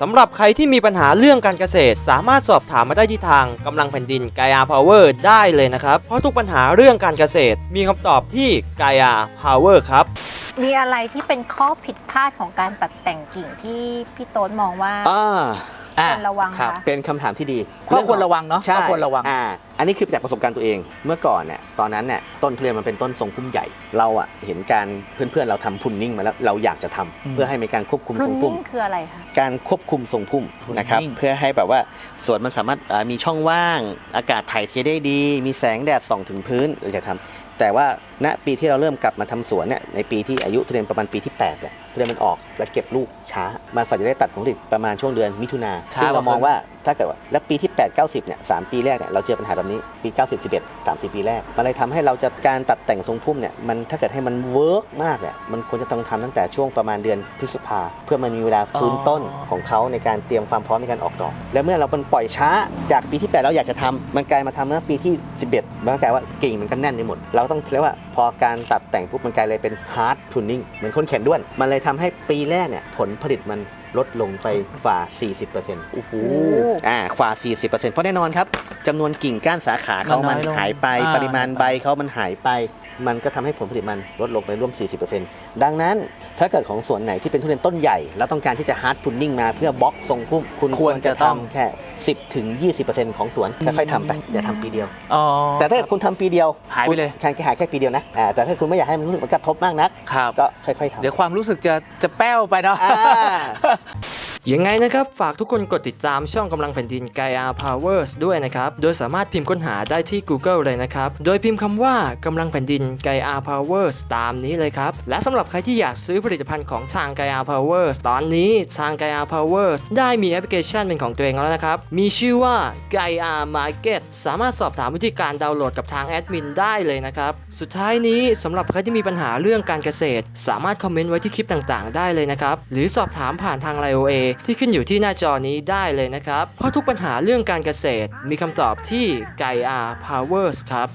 สำหรับใครที่มีปัญหาเรื่องการเกษตร สามารถสอบถามมาได้ที่ทางกำลังแผ่นดินกายาพาวเวอร์ได้เลยนะครับ เพราะทุกปัญหาเรื่องการเกษตร มีคำตอบที่กายาพาวเวอร์ครับมีอะไรที่เป็นข้อผิดพลาดของการตัดแต่งกิ่งที่พี่โต๊ดมองว่า อ่าอ่า ควรระวังครับ คะ เป็นคำถามที่ดีข้อควรระวังเนาะใช่ข้อควรระวัง อ่าอันนี้คือจากประสบการณ์ตัวเอง เมื่อก่อนเนี่ยตอนนั้นเนี่ยต้นทุเรียนมันเป็นต้นทรงพุ่มใหญ่ เราอะเห็นการเพื่อนๆเราทำพุนนิ่งมาแล้วเราอยากจะทำอืมเพื่อให้มีการควบคุมพรุทรนงพุ่นิ่ม งคืออะไรคะ การควบคุมทรงพุ่ม pruning นะครับเพื่อให้แบบว่าสวนมันสามารถอ่ามีช่องว่าง อากาศถ่ายเทได้ดี มีแสงแดดส่องถึงพื้นเราจะทำแต่ว่าณปีที่เราเริ่มกลับมาทำสวนเนี่ยในปีที่อายุทุเรียนประมาณปีที่8เนี่ย ทุเรียนมันออกและเก็บลูกช้า มันฝันจะได้ตัดผลผลิตประมาณช่วงเดือนมิถุนาช้าซึ่งเรากว่ามองว่าถ้าเกิดว่าแล้วปีที่ 8 90เนี่ยสามปีแรกเนี่ยเราเจอปัญหาแบบนี้ปี 90 11 3 4ปีแรก มันเลยทำให้เราจะการตัดแต่งทรงพุ่มเนี่ยมันถ้าเกิดให้มันเวิร์กมากเนี่ยมันควรจะต้องทำตั้งแต่ช่วงประมาณเดือนพฤษภาเพื่อมันมีเวลาฟื้นต้นของเขาในการเตรียมความพร้อมในการออกดอก และเมื่อเรามันปล่อยช้าจากปีที่ 8 เราอยากจะทำมันกลายมาทำเมื่อปีที่ 11 มันก็กลายว่ากิ่งมันก็แน่นไปหมด เราต้องเรียกว่าพอการตัดแต่งปุ๊บมันกลายเลยเป็น hard tuning เหมือนคนแขนด้วนมันเลยทำให้ปีแรกเนี่ยผลผลิตมันลดลงไปฝ่า 40%โอ้โหอ่าฝ่า 40%เพราะแน่นอนครับจำนวนกิ่งก้านสาขาเขามันมันน้อยลงหายไปอ่าปริมาณใบเขามันหายไป มันก็ทำให้ผลผลิตมันลดลงไปร่วม 40%ดังนั้นถ้าเกิดของสวนไหนที่เป็นทุเรียนต้นใหญ่ แล้วต้องการที่จะฮาร์ดพุนนิ่งมาเพื่อบล็อกทรงพุ่มคุณควรจะต้องทำแค่ 10ถึง20%ของสวนค่อยๆทำไปอย่าทำปีเดียวอ๋อแต่ถ้าเกิดคุณทำปีเดียวหายไปเลยคุณแค่หายแค่ปีเดียวนะอ่าแต่ถ้าคุณไม่อยากให้มันรู้สึกมันกระทบมากนักครับก็ค่อยๆทำเดี๋ยวความรู้สึกจะจะแป้วไปเนาะอ่า ยังไงนะครับฝากทุกคนกดติดตามช่องกำลังแผ่นดิน Gaia Powers ด้วยนะครับ โดยสามารถพิมพ์ค้นหาได้ที่ Google เลยนะครับ โดยพิมพ์คำว่ากำลังแผ่นดิน Gaia Powers ตามนี้เลยครับ และสำหรับใครที่อยากซื้อผลิตภัณฑ์ของทาง Gaia Powers ตอนนี้ทาง Gaia Powers ได้มีแอปพลิเคชันเป็นของตัวเองแล้วนะครับ มีชื่อว่า Gaia Market สามารถสอบถามวิธีการดาวน์โหลดกับทางแอดมินได้เลยนะครับ สุดท้ายนี้สำหรับใครที่มีปัญหาเรื่องการเกษตร สามารถคอมเมนต์ไว้ที่คลิปต่างๆ ได้เลยนะครับ หรือสอบถามผ่านทาง l ล o a ที่ขึ้นอยู่ที่หน้าจอนี้ได้เลยนะครับ เพราะทุกปัญหาเรื่องการเกษตรมีคำตอบที่ไกอาพาวเวอร์สครับ